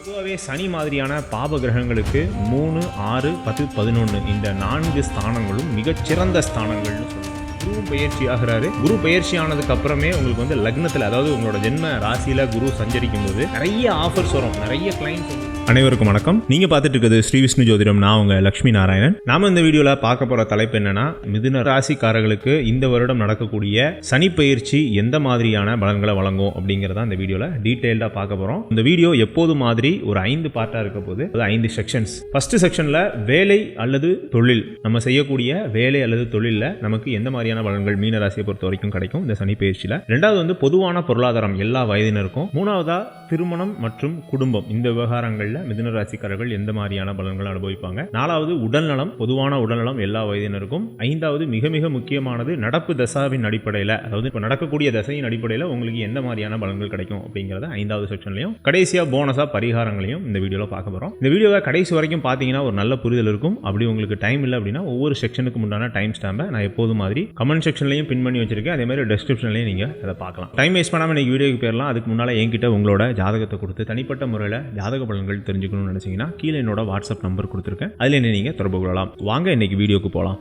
பொதுவாகவே சனி மாதிரியான பாப கிரகங்களுக்கு மூணு ஆறு பத்து பதினொன்று இந்த நான்கு ஸ்தானங்களும் மிகச்சிறந்த ஸ்தானங்கள்னு குரு பயிற்சி ஆகிறாரு குரு பயிற்சி ஆனதுக்கு அப்புறமே உங்களுக்கு வந்து லக்னத்தில் அதாவது உங்களோட ஜென்ம ராசியில குரு சஞ்சரிக்கும் போது நிறைய ஆஃபர்ஸ் வரும். நிறைய கிளைண்ட்ஸ் அனைவருக்கும் வணக்கம். நீங்க பார்த்துட்டு இருக்கிறது ஸ்ரீ விஷ்ணு ஜோதிடம். நான் உங்க லட்சுமி நாராயணன். நாம இந்த வீடியோல பார்க்க போற தலைப்பு என்னன்னா மிதுன ராசிக்காரர்களுக்கு இந்த வருடம் நடக்கக்கூடிய சனி பயிற்சி எந்த மாதிரியான பலன்களை வழங்கும் அப்படிங்கறத இந்த வீடியோல டீடைல்டா பார்க்க போறோம். இந்த வீடியோ எப்போது மாதிரி ஒரு ஐந்து பார்ட்டா இருக்க போது அது ஐந்து செக்ஷன்ஸ் ஃபர்ஸ்ட் செக்ஷன்ல வேலை அல்லது தொழில். நம்ம செய்யக்கூடிய வேலை அல்லது தொழில நமக்கு எந்த மாதிரியான பலன்கள் மீன ராசியை பொறுத்த வரைக்கும் கிடைக்கும் இந்த சனி பயிற்சியில. ரெண்டாவது வந்து பொதுவான பொருளாதாரம். எல்லா வயதினருக்கும். மூணாவதா திருமணம் மற்றும் குடும்பம். இந்த விவகாரங்கள்ல மிதுன ராசிக்காரர்கள் எந்த மாதிரியான பலன்களை அனுபவிப்பாங்க? நாலாவது உடல்நலம். பொதுவான உடல்நலம் எல்லா வயதினருக்கும். ஐந்தாவது மிக மிக முக்கியமானது நடப்பு தசாவின் அடிப்படையில். அதாவது இப்போ நடக்கக்கூடிய தசையின் அடிப்படையில் உங்களுக்கு எந்த மாதிரியான பலன்கள் கிடைக்கும் அப்படிங்கிறத ஐந்தாவது செக்ஷன்லையும் கடைசியாக போனஸாக பரிகாரங்களையும் இந்த வீடியோவில் பார்க்க போகிறோம் இந்த வீடியோவை கடைசி வரைக்கும் பார்த்தீங்கன்னா ஒரு நல்ல புரிதல் இருக்கும். அப்படி உங்களுக்கு டைம் இல்லை அப்படின்னா ஒவ்வொரு செக்ஷனுக்கு முன்னான டைம் ஸ்டாம்பை நான் எப்போதும் மாதிரி கமெண்ட் செக்ஷன்லையும் பின் பண்ணி வச்சிருக்கேன். அதே மாதிரி டெஸ்கிரிப்ஷன்லையும் நீங்கள் அதை பார்க்கலாம். டைம் வேஸ்ட் பண்ணாமல் இன்னைக்கு வீடியோக்கு போயிடலாம். அதுக்கு முன்னால் என்கிட்ட உங்களோட ஜாதகத்தை கொடுத்து தனிப்பட்ட முறையில் ஜாதக பலன்கள் தெரிஞ்சுக்கணும்னு நினச்சிங்கன்னா கீழே என்னோட வாட்ஸ்அப் நம்பர் கொடுத்துருக்கேன். அதில் என்ன நீங்கள் தொடர்பு கொள்ளலாம். வாங்க இன்னைக்கு வீடியோக்கு போகலாம்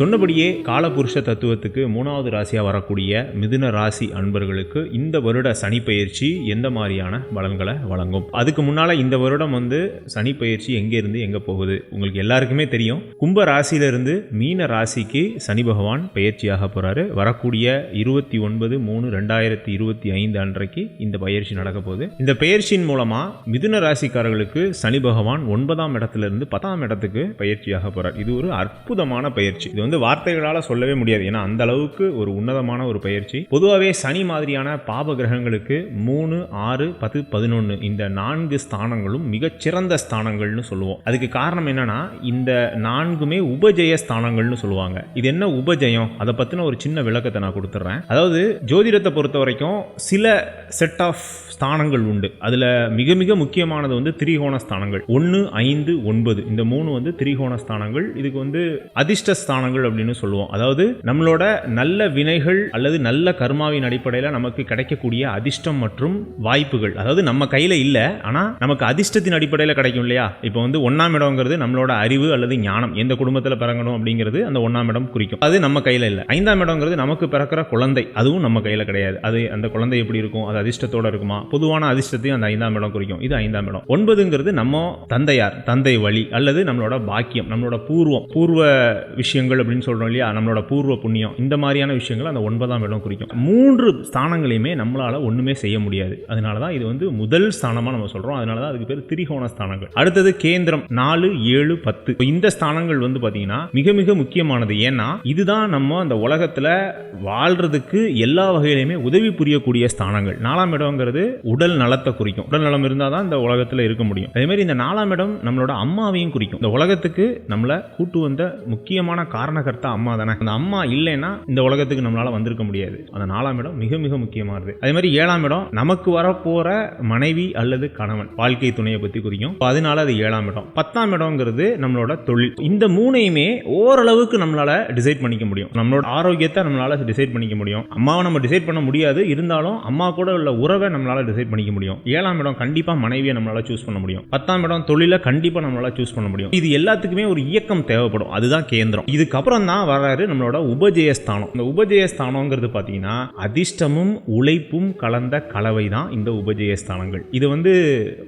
சொன்னபடியே காலபுருஷ தத்துவத்துக்கு மூணாவது ராசியாக வரக்கூடிய மிதுன ராசி அன்பர்களுக்கு இந்த வருட சனி பயிற்சி எந்த மாதிரியான பலன்களை வழங்கும்? அதுக்கு முன்னால இந்த வருடம் வந்து சனி பயிற்சி எங்கேருந்து எங்கே போகுது? உங்களுக்கு எல்லாருக்குமே தெரியும். கும்ப ராசியிலிருந்து மீன ராசிக்கு சனி பகவான் பயிற்சியாக போகிறாரு வரக்கூடிய இருபத்தி ஒன்பது மூணு ரெண்டாயிரத்தி இருபத்தி ஐந்து அன்றைக்கு இந்த பயிற்சி நடக்க போகுது. இந்த பயிற்சியின் மூலமாக மிதுன ராசிக்காரர்களுக்கு சனி பகவான் ஒன்பதாம் இடத்துல இருந்து பத்தாம் இடத்துக்கு பயிற்சியாக போகிறார் இது ஒரு அற்புதமான பயிற்சி. இது வந்து வார்த்தைகளால் சொல்லவே முடியாது. ஏன்னா அந்த அளவுக்கு ஒரு உன்னதமான ஒரு பயிற்சி. பொதுவாகவே சனி மாதிரியான பாப கிரகங்களுக்கு மூணு ஆறு பத்து பதினொன்று இந்த நான்கு ஸ்தானங்களும் மிகச்சிறந்த ஸ்தானங்கள்னு சொல்லுவோம். அதுக்கு காரணம் என்னன்னா இந்த நான்குமே உபஜய ஸ்தானங்கள்னு சொல்லுவாங்க. இது என்ன உபஜயம்? அதை பற்றின ஒரு சின்ன விளக்கத்தை நான் கொடுத்துட்றேன் அதாவது ஜோதிடத்தை பொறுத்த வரைக்கும் சில செட் ஆஃப் ஸ்தானங்கள் உண்டு. அதில் மிக மிக முக்கியமானது வந்து திரிகோண ஸ்தானங்கள். ஒன்று ஐந்து ஒன்பது. இந்த மூணு வந்து திரிகோண ஸ்தானங்கள். இதுக்கு வந்து அதிர்ஷ்ட ஸ்தானங்கள் அப்படின்னு சொல்லுவோம். அதாவது நம்மளோட நல்ல வினைகள் அல்லது நல்ல கர்மாவின் அடிப்படையில் நமக்கு கிடைக்கக்கூடிய அதிர்ஷ்டம் மற்றும் வாய்ப்புகள். அதாவது நம்ம கையில் இல்லை ஆனால் நமக்கு அதிர்ஷ்டத்தின் அடிப்படையில் கிடைக்கும் இல்லையா? இப்போ வந்து ஒன்றாம் இடம்ங்கிறது நம்மளோட அறிவு அல்லது ஞானம். எந்த குடும்பத்தில் பிறங்கணும் அப்படிங்கிறது அந்த ஒன்றாம் இடம் குறிக்கும். அது நம்ம கையில் இல்லை. ஐந்தாம் இடம்ங்கிறது நமக்கு பிறக்கிற குழந்தை. அதுவும் நம்ம கையில் கிடையாது. அது அந்த குழந்தை எப்படி இருக்கும்? அது அதிர்ஷ்டத்தோடு இருக்குமா? பொதுவான அதிர்ஷ்டத்தையும் அந்த ஐந்தாம் இடம் குறிக்கும். இது ஐந்தாம் இடம். ஒன்பதுங்கிறது நம்ம தந்தையார் தந்தை வழி அல்லது நம்மளோட பாக்கியம் நம்மளோட பூர்வம் பூர்வ விஷயங்கள் அப்படின்னு சொல்றோம் இல்லையா? நம்மளோட பூர்வ புண்ணியம். இந்த மாதிரியான விஷயங்கள் அந்த ஒன்பதாம் இடம் குறிக்கும். மூன்று ஸ்தானங்களையுமே நம்மளால ஒண்ணுமே செய்ய முடியாது. அதனால தான் இது வந்து முதல் ஸ்தானமா நம்ம சொல்றோம். அதனால தான் அதுக்கு பேர் திரிகோண ஸ்தானங்கள். அடுத்தது கேந்திரம் நாலு ஏழு பத்து. இந்த ஸ்தானங்கள் வந்து பாத்தீங்கன்னா மிக மிக முக்கியமானது. ஏன்னா இதுதான் நம்ம அந்த உலகத்துல வாழ்றதுக்கு எல்லா வகையிலுமே உதவி புரியக்கூடிய ஸ்தானங்கள். நாலாம் இடம்ங்கிறது உடல் நலத்தை குறிக்கும். உடல் நலம் இருந்தால் தான் இந்த உலகத்தில் இருக்க முடியும். அதே மாதிரி இந்த நாலாம் இடம் நம்மளோட அம்மாவையும் குறிக்கும். இந்த உலகத்துக்கு நம்மளை கூட்டு வந்த முக்கியமான காரணகர்த்தா அம்மா தானே. அந்த அம்மா இல்லைன்னா இந்த உலகத்துக்கு நம்மளால் வந்திருக்க முடியாது. அந்த நாலாம் இடம் மிக மிக முக்கியமானது. அதே மாதிரி ஏழாம் இடம் நமக்கு வரப்போகிற மனைவி அல்லது கணவன் வாழ்க்கை துணையை பற்றி குறிக்கும். அதனால அது ஏழாம் இடம். பத்தாம் இடம்ங்கிறது நம்மளோட தொழில். இந்த மூணையுமே ஓரளவுக்கு நம்மளால டிசைட் பண்ணிக்க முடியும். நம்மளோட ஆரோக்கியத்தை நம்மளால டிசைட் பண்ணிக்க முடியும். அம்மாவை நம்ம டிசைட் பண்ண முடியாது. இருந்தாலும் அம்மா கூட உள்ள உறவை நம்மளால டிசைட் பண்ணிக்க முடியும். ஏழாம் இடம் கண்டிப்பாக மனைவியை நம்மளால சூஸ் பண்ண முடியும். பத்தாம் இடம் தொழிலை கண்டிப்பாக நம்மளால சூஸ் பண்ண முடியும். இது எல்லாத்துக்குமே ஒரு இயக்கம் தேவைப்படும். அதுதான் கேந்திரம். இதுக்கப்புறம் தான் வராரு நம்மளோட உபஜயஸ்தானம். இந்த உபஜயஸ்தானங்கிறது பார்த்தீங்கன்னா அதிர்ஷ்டமும் உழைப்பும் கலந்த கலவை தான் இந்த உபஜயஸ்தானங்கள். இது வந்து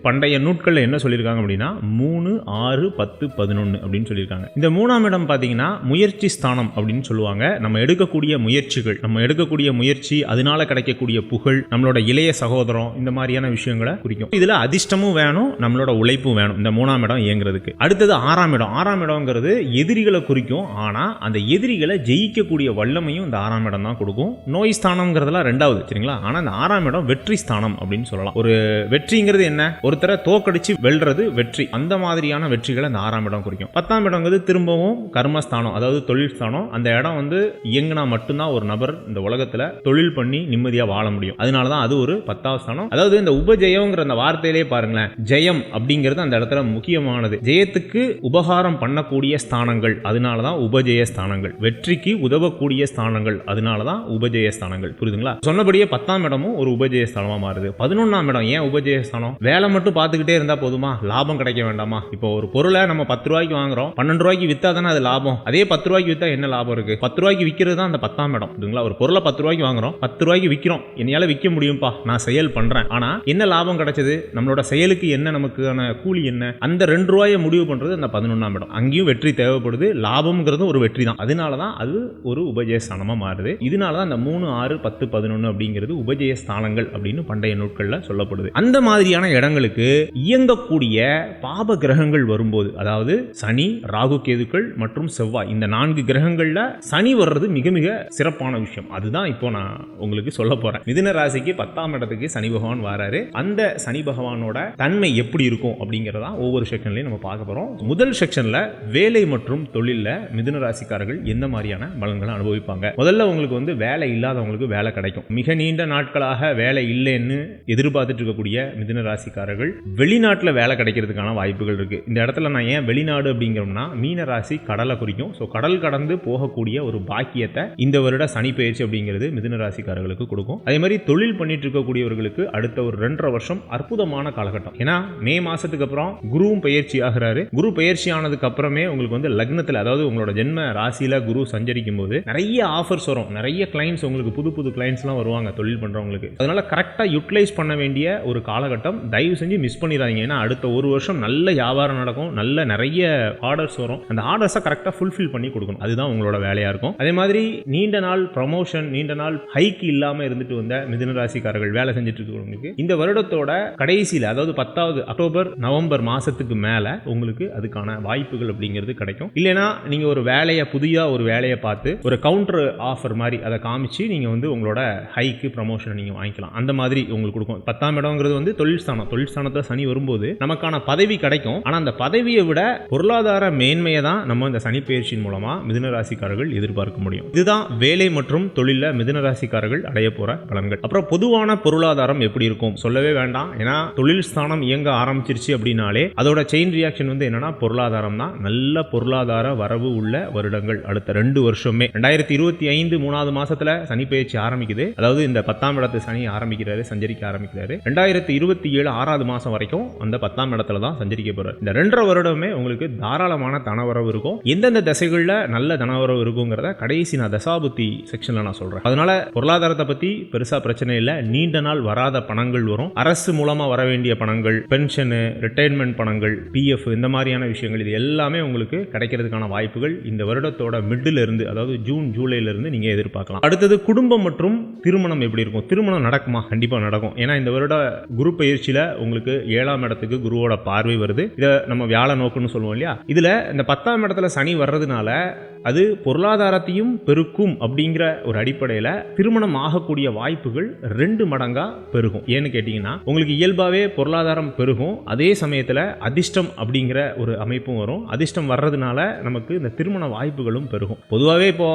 பண்டைய நூட்களில் என்ன சொல்லியிருக்காங்க அப்படின்னா மூணு ஆறு பத்து பதினொன்று அப்படின்னு சொல்லியிருக்காங்க. இந்த மூணாம் இடம் பார்த்தீங்கன்னா முயற்சி ஸ்தானம் அப்படின்னு சொல்லுவாங்க. நம்ம எடுக்கக்கூடிய முயற்சிகள் நம்ம எடுக்கக்கூடிய முயற்சி அதனால கிடைக்கக்கூடிய புகழ் நம்மளோட இளைய சகோதரம் இந்த மாதிரியான விஷயங்களை குறிக்கும். இதுல அதிர்ஷ்டமும் வேணும் நம்மளோட உழைப்பும் வேணும். இந்த மூணாம் இடம் இயங்குறதுக்கு. அடுத்தது ஆறாம் இடம். ஆறாம் இடம்ங்கிறது எதிரிகளை குறிக்கும். ஆனா அந்த எதிரிகளை ஜெயிக்கக்கூடிய வல்லமையும் இந்த ஆறாம் இடம் தான் கொடுக்கும். நோய் ஸ்தானம்ங்கிறதுலாம் ரெண்டாவது சரிங்களா? ஆனா இந்த ஆறாம் இடம் வெற்றி ஸ்தானம் அப்படின்னு சொல்லலாம். ஒரு வெற்றிங்கிறது என்ன? ஒருத்தரை தோக்கடிச்சு வெல்றது வெற்றி. அந்த மாதிரியான வெற்றிகளை இந்த ஆறாம் இடம் குறிக்கும். பத்தாம் இடங்கிறது திரும்பவும் கர்மஸ்தானம் அதாவது தொழில் ஸ்தானம். அந்த இடம் வந்து இயங்குனா மட்டும்தான் ஒரு நபர் இந்த உலகத்துல தொழில் பண்ணி நிம்மதியா வாழ முடியும். அதனால தான் அது ஒரு பத்தாவது ஸ்தானம் அதாவது இந்த உபஜெயம்ங்கிற அந்த வார்த்தையிலே பாருங்களேன் ஜெயம் அப்படிங்கிறது அந்த இடத்துல முக்கியமானது. ஜெயத்துக்கு உபகாரம் பண்ணக்கூடிய ஸ்தானங்கள் அதனால தான் உபஜெய ஸ்தானங்கள். வெற்றிக்கு உதவக்கூடிய ஸ்தானங்கள் அதனால தான் உபஜெய ஸ்தானங்கள். புரியுதுங்களா? சொன்னபடியே பத்தாம் இடமும் ஒரு உபஜய ஸ்தானமா மாறுது. பதினொன்றாம் இடம் ஏன் உபஜெய ஸ்தானம்? வேலை மட்டும் பார்த்துக்கிட்டே இருந்தா போதுமா? லாபம் கிடைக்க வேண்டாமா? இப்போ ஒரு பொருளை நம்ம பத்து ரூபாய்க்கு வாங்குறோம் பன்னெண்டு ரூபாய்க்கு வித்தா தானே அது லாபம். அதே பத்து ரூபாய்க்கு வித்தா என்ன லாபம் இருக்கு? பத்து ரூபாய்க்கு விற்கிறது தான் அந்த பத்தாம் இடம். புரியுதுங்களா? ஒரு பொருளை பத்து ரூபாய்க்கு வாங்குறோம் பத்து ரூபாய்க்கு விற்கிறோம் என்னையால விற்க முடியும்பா? நான் செயல் பண்றேன். ஆனா என்ன லாபம் கிடைச்சது? நம்மளோட செயலுக்கு என்ன நமக்கான கூலி என்ன? அந்த ரெண்டு ரூபாயை முடிவு பண்றது அந்த பதினொன்றாம் இடம். அங்கேயும் வெற்றி தேவைப்படுது. லாபம்ங்கிறது ஒரு வெற்றி தான். அதனால தான் அது ஒரு உபஜயஸ்தானமாக மாறுது. இதனால தான் அந்த மூணு ஆறு பத்து பதினொன்று அப்படிங்கிறது உபஜயஸ்தானங்கள் அப்படின்னு பண்டைய நூட்களில் சொல்லப்படுது. அந்த மாதிரியான இடங்களுக்கு இயங்கக்கூடிய பாப கிரகங்கள் வரும்போது அதாவது சனி ராகு கேதுக்கள் மற்றும் செவ்வாய் இந்த நான்கு கிரகங்கள்ல சனி வர்றது மிக மிக சிறப்பான விஷயம். அதுதான் இப்போ நான் உங்களுக்கு சொல்ல போறேன். மிதுன ராசிக்கு பத்தாம் இடத்துக்கு சனி பகவான் வராரு. அந்த சனி பகவானோட தன்மை எப்படி இருக்கும் அப்படிங்கறதா ஒவ்வொரு செக்ஷன்லயும் நம்ம பார்க்க போறோம். முதல் செக்ஷன்ல வேலை மற்றும் தொழில்ல மிதுன ராசிக்காரர்கள் எந்த மாதிரியான பலன்களை அனுபவிப்பாங்க? முதல்ல உங்களுக்கு வந்து வேலை இல்லாதவங்களுக்கு வேலை கிடைக்கும். மிக நீண்ட நாட்களாக வேலை இல்லைன்னு எதிர்பார்த்துட்டு இருக்கக்கூடிய மிதுன ராசிக்காரர்கள் வெளிநாட்டில் வேலை கிடைக்கிறதுக்கான வாய்ப்புகள் இருக்கு. இந்த இடத்துல நான் ஏன் வெளிநாடு அப்படிங்கிறோம்னா மீன ராசி கடலை குறிக்கும். ஸோ கடல் கடந்து போகக்கூடிய ஒரு பாக்கியத்தை இந்த வருட சனி பயிற்சி அப்படிங்கிறது மிதுன ராசிக்காரர்களுக்கு கொடுக்கும். அதே மாதிரி தொழில் பண்ணிட்டு இருக்கக்கூடியவர்களுக்கு அடுத்த ஒரு ரெண்டரை வருஷம் அற்புதமான காலகட்டம். ஏன்னா மே மாசத்துக்கு அப்புறம் குருவும் பயிற்சி ஆகிறாரு. குரு பயிற்சி ஆனதுக்கு அப்புறமே உங்களுக்கு வந்து லக்னத்தில் அதாவது உங்களோட ஜென்ம ராசியில குரு சஞ்சரிக்கும் போது நிறைய ஆஃபர்ஸ் வரும். நிறைய கிளைண்ட்ஸ் உங்களுக்கு புது புது கிளைண்ட்ஸ்லாம் வருவாங்க தொழில் பண்றவங்களுக்கு. அதனால கரெக்டாக யூட்டிலைஸ் பண்ண வேண்டிய ஒரு காலகட்டம். தயவு செஞ்சு மிஸ் பண்ணிடாதீங்க. ஏன்னா அடுத்த ஒரு வருஷம் நல்ல வியாபாரம் நடக்கும். நல்ல நிறைய ஆர்டர்ஸ் வரும். அந்த ஆர்டர்ஸை கரெக்டாக ஃபுல்ஃபில் பண்ணி கொடுக்கணும். அதுதான் உங்களோட வேலையா இருக்கும். அதே மாதிரி நீண்ட நாள் ப்ரமோஷன் நீண்ட நாள் ஹைக் இல்லாம இருந்துட்டு வந்த மிதுன ராசிக்காரர்கள் வேலை செஞ்சுட்டு இருக்கிறவங்களுக்கு இந்த வருடத்தோட கடைசியில் அதாவது பத்தாவது அக்டோபர் நவம்பர் மாதத்துக்கு மேலே உங்களுக்கு அதுக்கான வாய்ப்புகள் அப்படிங்கிறது கிடைக்கும். இல்லைன்னா நீங்கள் ஒரு வேலையை புதியாக ஒரு வேலையை பார்த்து ஒரு கவுண்டர் ஆஃபர் மாதிரி அதை காமிச்சு நீங்கள் வந்து உங்களோட ஹைக்கு ப்ரமோஷனை நீங்கள் வாங்கிக்கலாம். அந்த மாதிரி உங்களுக்கு கொடுக்கும். பத்தாம் இடம்ங்கிறது வந்து தொழில் ஸ்தானம். தொழில் ஸ்தானத்தில் சனி வரும்போது நமக்கான பதவி கிடைக்கும். ஆனால் அந்த பதவியை விட பொருளாதார மேன்மையை தான் நம்ம இந்த சனி பயிற்சியின் மூலமாக மிதுனராசிக்காரர்கள் எதிர்பார்க்க முடியும். இதுதான் வேலை மற்றும் தொழிலில் மிதுனராசிக்காரர்கள் அடைய போகிற பலன்கள். அப்புறம் பொதுவான பொருளாதாரம் எப்படி இருக்கும்? சொல்லவே வேண்டாம். ஏன்னா தொழில் ஸ்தானம் இயங்க ஆரம்பிச்சிருச்சு அப்படின்னாலே அதோட செயின் ரியாக்ஷன் வந்து என்னன்னா பொருளாதாரம் தான். நல்ல பொருளாதார வரவு உள்ள வருடங்கள். அடுத்த ரெண்டு வருஷமே. ரெண்டாயிரத்தி இருபத்தி ஐந்து மூணாவது மாசத்துல சனி பயிற்சி ஆரம்பிக்குது. அதாவது இந்த பத்தாம் இடத்து சனி ஆரம்பிக்கிறாரு சஞ்சரிக்க ஆரம்பிக்கிறாரு. ரெண்டாயிரத்தி இருபத்தி ஏழு ஆறாவது மாசம் வரைக்கும் அந்த பத்தாம் இடத்துல தான் சஞ்சரிக்க போறாரு. இந்த ரெண்டரை வருடமே உங்களுக்கு தாராளமான தனவரவு இருக்கும். எந்தெந்த திசைகளில் நல்ல தனவரவு இருக்குங்கிறத கடைசி நான் தசாபுத்தி செக்ஷன்ல நான் சொல்றேன். அதனால பொருளாதாரத்தை பத்தி பெருசா பிரச்சனை இல்லை. நீண்ட நாள் வராத பணங்கள் வரும். அரசு மூலமா வர வேண்டிய பணங்கள் பென்ஷனு ரிட்டையர்மெண்ட் பணங்கள் பிஎஃப் இந்த மாதிரியான விஷயங்கள் இது எல்லாமே உங்களுக்கு கிடைக்கிறதுக்கான வாய்ப்புகள் இந்த வருடத்தோட மிடில் இருந்து அதாவது ஜூன் ஜூலைல இருந்து நீங்க எதிர்பார்க்கலாம். அடுத்தது குடும்பம் மற்றும் திருமணம் எப்படி இருக்கும்? திருமணம் நடக்குமா? கண்டிப்பா நடக்கும். ஏன்னா இந்த வருட குரு பயிற்சியில உங்களுக்கு ஏழாம் இடத்துக்கு குருவோட பார்வை வருது. இதை நம்ம வியாழ நோக்குன்னு சொல்லுவோம் இல்லையா? இதுல இந்த பத்தாம் இடத்துல சனி வர்றதுனால அது பொருளாதாரத்தையும் பெருக்கும் அப்படிங்கிற ஒரு அடிப்படையில் திருமணம் ஆகக்கூடிய வாய்ப்புகள் ரெண்டு மடங்காக பெருகும். ஏன்னு கேட்டிங்கன்னா உங்களுக்கு இயல்பாகவே பொருளாதாரம் பெருகும். அதே சமயத்தில் அதிர்ஷ்டம் அப்படிங்கிற ஒரு அமைப்பும் வரும். அதிர்ஷ்டம் வர்றதுனால நமக்கு இந்த திருமண வாய்ப்புகளும் பெருகும். பொதுவாகவே இப்போ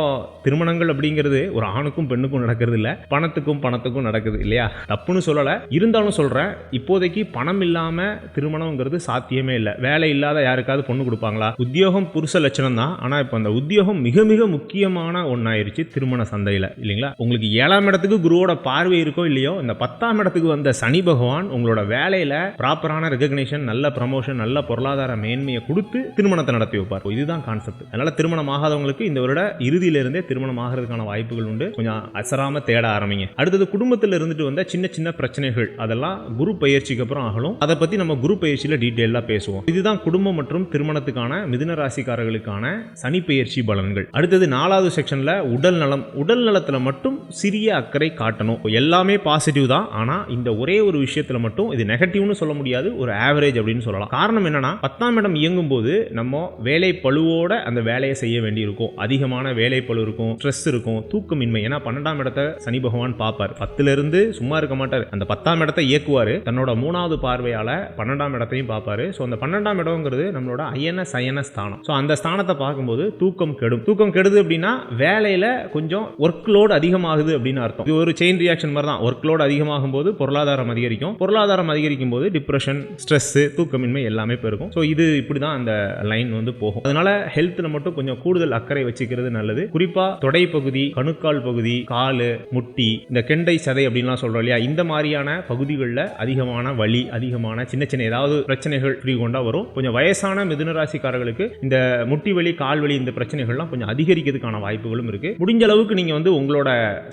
திருமணங்கள் அப்படிங்கிறது ஒரு ஆணுக்கும் பெண்ணுக்கும் நடக்கிறது இல்லை. பணத்துக்கும் பணத்துக்கும் நடக்குது இல்லையா? தப்புன்னு சொல்லலை. இருந்தாலும் சொல்கிறேன் இப்போதைக்கு பணம் இல்லாமல் திருமணங்கிறது சாத்தியமே இல்லை. வேலை இல்லாத யாருக்காவது பொண்ணு கொடுப்பாங்களா? உத்தியோகம் புருஷ லட்சணம் தான் ஆனால் இப்போ அந்த உத்தியோகம் மிக மிக முக்கியமான ஒன்றாயிருச்சு திருமண சந்தையில் இல்லைங்களா? உங்களுக்கு ஏழாம் இடத்துக்கு குருவோட பார்வை இருக்கோ இல்லையோ இந்த பத்தாம் இடத்துக்கு வந்த சனி பகவான் உங்களோட வேலையில் ப்ராப்பரான ரெகக்னேஷன் நல்ல ப்ரமோஷன் நல்ல பொருளாதார மேன்மையை கொடுத்து திருமணத்தை நடத்தி வைப்பார். இதுதான் கான்செப்ட் அதனால திருமணம் ஆகாதவங்களுக்கு இந்த வருட இறுதியிலிருந்தே திருமணம் ஆகிறதுக்கான வாய்ப்புகள் உண்டு. கொஞ்சம் அசராம தேட ஆரம்பிங்க. அடுத்தது குடும்பத்தில் இருந்துட்டு வந்த சின்ன சின்ன பிரச்சனைகள் அதெல்லாம் குரு பயிற்சிக்கு அப்புறம் ஆகலும் அதை பத்தி நம்ம குரு பயிற்சியில் டீட்டெயிலாக பேசுவோம். இதுதான் குடும்பம் மற்றும் திருமணத்துக்கான மிதுன ராசிக்காரர்களுக்கான சனி பயிற்சி பலன்கள். அடுத்தது நாலாவது செக்ஷன்ல உடல் நலம். உடல் நலத்துல மட்டும் சிறிய அக்கறை காட்டணும். எல்லாமே பாசிட்டிவ் தான். ஆனா இந்த ஒரே ஒரு விஷயத்துல மட்டும் இது நெகட்டிவ்னு சொல்ல முடியாது. ஒரு ஆவரேஜ் அப்படின்னு சொல்லலாம். காரணம் என்னன்னா பத்தாம் இடம் இயங்கும் போது நம்ம வேலை பழுவோட அந்த வேலையை செய்ய வேண்டியிருக்கும். அதிகமான வேலை பழு இருக்கும் ஸ்ட்ரெஸ் இருக்கும் தூக்கமின்மை. ஏன்னா பன்னெண்டாம் இடத்தை சனி பகவான் பார்ப்பார். பத்துல இருந்து சும்மா இருக்க மாட்டார். அந்த பத்தாம் இடத்தை இயக்குவார். தன்னோட மூணாவது பார்வையால பன்னெண்டாம் இடத்தையும் பார்ப்பாரு. ஸோ அந்த பன்னெண்டாம் இடம்ங்கிறது நம்மளோட அயன சயன ஸ்தானம். ஸோ அந்த ஸ்தானத்தை பார்க்கும்போது தூக்கம் கெடும். தூக்கம் கெடுது அப்படின்னா வேலையில கொஞ்சம் ஒர்க் லோடு அதிகமாகுது அப்படின்னு அர்த்தம். இது ஒரு செயின் ரியாக்ஷன் மாதிரி தான் ஒர்க் லோடு அதிகமாகும் போது பொருளாதாரம் அதிகரிக்கும். பொருளாதாரம் அதிகரிக்கும் போது டிப்ரெஷன் ஸ்ட்ரெஸ் தூக்கமின்மை எல்லாமே பெருகும். ஸோ இது இப்படி தான் அந்த லைன் வந்து போகும். அதனால ஹெல்த்தில் மட்டும் கொஞ்சம் கூடுதல் அக்கறை வச்சுக்கிறது நல்லது. குறிப்பா தொடை பகுதி கணுக்கால் பகுதி காலு முட்டி இந்த கெண்டை சதை அப்படின்லாம் சொல்றோம் இல்லையா? இந்த மாதிரியான பகுதிகளில் அதிகமான வலி அதிகமான சின்ன சின்ன ஏதாவது பிரச்சனைகள் ஃப்ரீ கொண்டா வரும். கொஞ்சம் வயசான மிதுன ராசிக்காரர்களுக்கு இந்த முட்டி வலி கால் வலி இந்த பிரச்சனைகள்லாம் கொஞ்சம் அதிகரிக்கிறதுக்கான வாய்ப்புகளும் இருக்கு. முடிஞ்ச அளவுக்கு நீங்க வந்து உங்களோட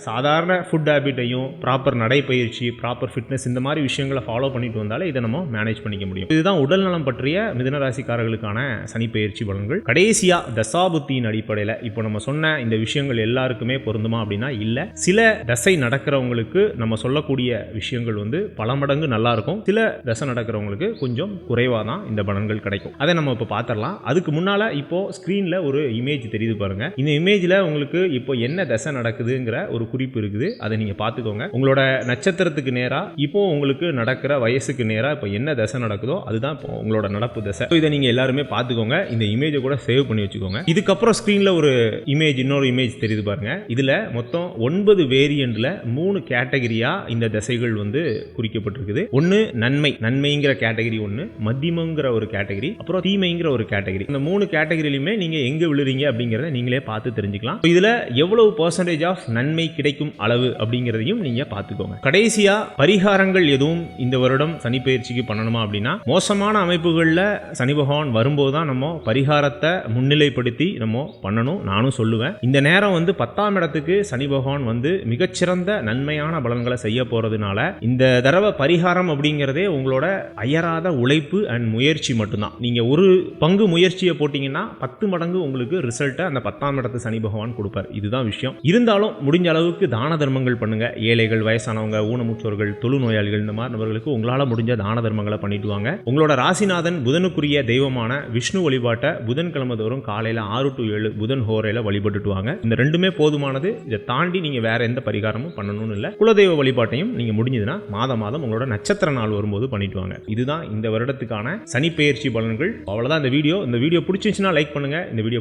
சாதாரண ஃபுட் ஹேபிட்டையும் ப்ராப்பர் நடைப்பயிற்சி ப்ராப்பர் ஃபிட்னஸ் இந்த மாதிரி விஷயங்களை ஃபாலோ பண்ணிட்டு வந்தாலே இதை நம்ம மேனேஜ் பண்ணிக்க முடியும். இதுதான் உடல் நலம் பற்றிய மிதனராசிக்காரர்களுக்கான சனி பயிற்சி பலன்கள். கடைசியா தசாபுத்தியின் அடிப்படையில் இப்போ நம்ம சொன்ன இந்த விஷயங்கள் எல்லாருக்குமே பொருந்துமா அப்படின்னா இல்ல. சில தசை நடக்கிறவங்களுக்கு நம்ம சொல்லக்கூடிய விஷயங்கள் வந்து பல மடங்கு நல்லா இருக்கும். சில தசை நடக்கிறவங்களுக்கு கொஞ்சம் குறைவாக தான் இந்த பலன்கள் கிடைக்கும். அதை நம்ம இப்போ பார்த்துடலாம். அதுக்கு முன்னால இப்போ ஸ்க்ரீனில் ஒரு இமேஜ் தெரியுது பாருங்க. இந்த இமேஜில் உங்களுக்கு இப்போ என்ன தசை நடக்குதுங்கிற ஒரு குறிப்பு இருக்குது. அதை நீங்கள் பார்த்துக்கோங்க. உங்களோட நட்சத்திரத்துக்கு நேராக இப்போ உங்களுக்கு நடக்கிற வயசுக்கு நேராக இப்போ என்ன தசை நடக்குதோ அதுதான் இப்போ உங்களோட நடப்பு தசை. இதை நீங்கள் எல்லாருமே பார்த்துக்கோங்க. இந்த இமேஜை கூட சேவ் பண்ணி வச்சுக்கோங்க. இதுக்கப்புறம் ஸ்க்ரீனில் ஒரு இமேஜ் இன்னொரு இமேஜ் தெரியுது பாருங்க. இதில் மொத்தம் ஒன்பது வேரியண்டில் மூணு கேட்டகரியா இந்த தசைகள் வந்து குறிக்கப்பட்டிருக்குது. ஒன்று நன்மை. நன்மைங்கிற கேட்டகரி ஒன்று மத்தியமங்கிற ஒரு கேட்டகரி அப்புறம் தீமைங்கிற ஒரு கேட்டகரி இந்த மூணு கேட்டகரியிலுமே நீங்க எங்க விழுறீங்க அப்படிங்கிறத நீங்களே பார்த்து தெரிஞ்சுக்கலாம். இதுல எவ்வளவு பர்சன்டேஜ் ஆஃப் நன்மை கிடைக்கும் அளவு அப்படிங்கிறதையும் நீங்க பார்த்துக்கோங்க. கடைசியா பரிகாரங்கள் எதுவும் இந்த வருடம் சனி பயிற்சிக்கு பண்ணணுமா அப்படின்னா மோசமான அமைப்புகளில் சனி பகவான் வரும்போது தான் நம்ம பரிகாரத்தை முன்னிலைப்படுத்தி நம்ம பண்ணணும் நானும் சொல்லுவேன். இந்த நேரம் வந்து பத்தாம் இடத்துக்கு சனி பகவான் வந்து மிகச்சிறந்த நன்மையான பலன்களை செய்ய போறதுனால இந்த தடவை பரிகாரம் அப்படிங்கிறதே உங்களோட அயராத உழைப்பு அண்ட் முயற்சி மட்டும்தான். நீங்க ஒரு பங்கு முயற்சியை போட்டீங்கன்னா பத்து மடங்கு உங்களுக்கு ரிசல்ட்டை அந்த பத்தாம் இடத்து சனி பகவான் கொடுப்பார். இதுதான் விஷயம். இருந்தாலும் முடிஞ்ச அளவுக்கு தான தர்மங்கள் பண்ணுங்க. ஏழைகள் வயசானவங்க ஊனமுற்றோர்கள் தொழுநோயாளிகள் இந்த மாதிரி நபர்களுக்கு உங்களால் முடிஞ்ச தான தர்மங்களை பண்ணிட்டு வாங்க. உங்களோட ராசிநாதன் புதனுக்குரிய தெய்வமான விஷ்ணு வழிபாட்டை புதன்கிழமை தோறும் காலையில் ஆறு டு ஏழு புதன் ஹோரையில் வழிபட்டுட்டு வாங்க. இந்த ரெண்டுமே போதுமானது. இதை தாண்டி நீங்கள் வேற எந்த பரிகாரமும் பண்ணணும்னு இல்லை. குலதெய்வ வழிபாட்டையும் நீங்கள் முடிஞ்சதுன்னா மாதம் மாதம் உங்களோட நட்சத்திர நாள் வரும்போது பண்ணிட்டு வாங்க. இதுதான் இந்த வருடத்துக்கான சனி பெயர்ச்சி பலன்கள். அவ்வளோதான் இந்த வீடியோ. இந்த வீடியோ பிடிச்சிருந்துச்சுன்னா லைக் பண்ணுங்க. இந்த வீடியோ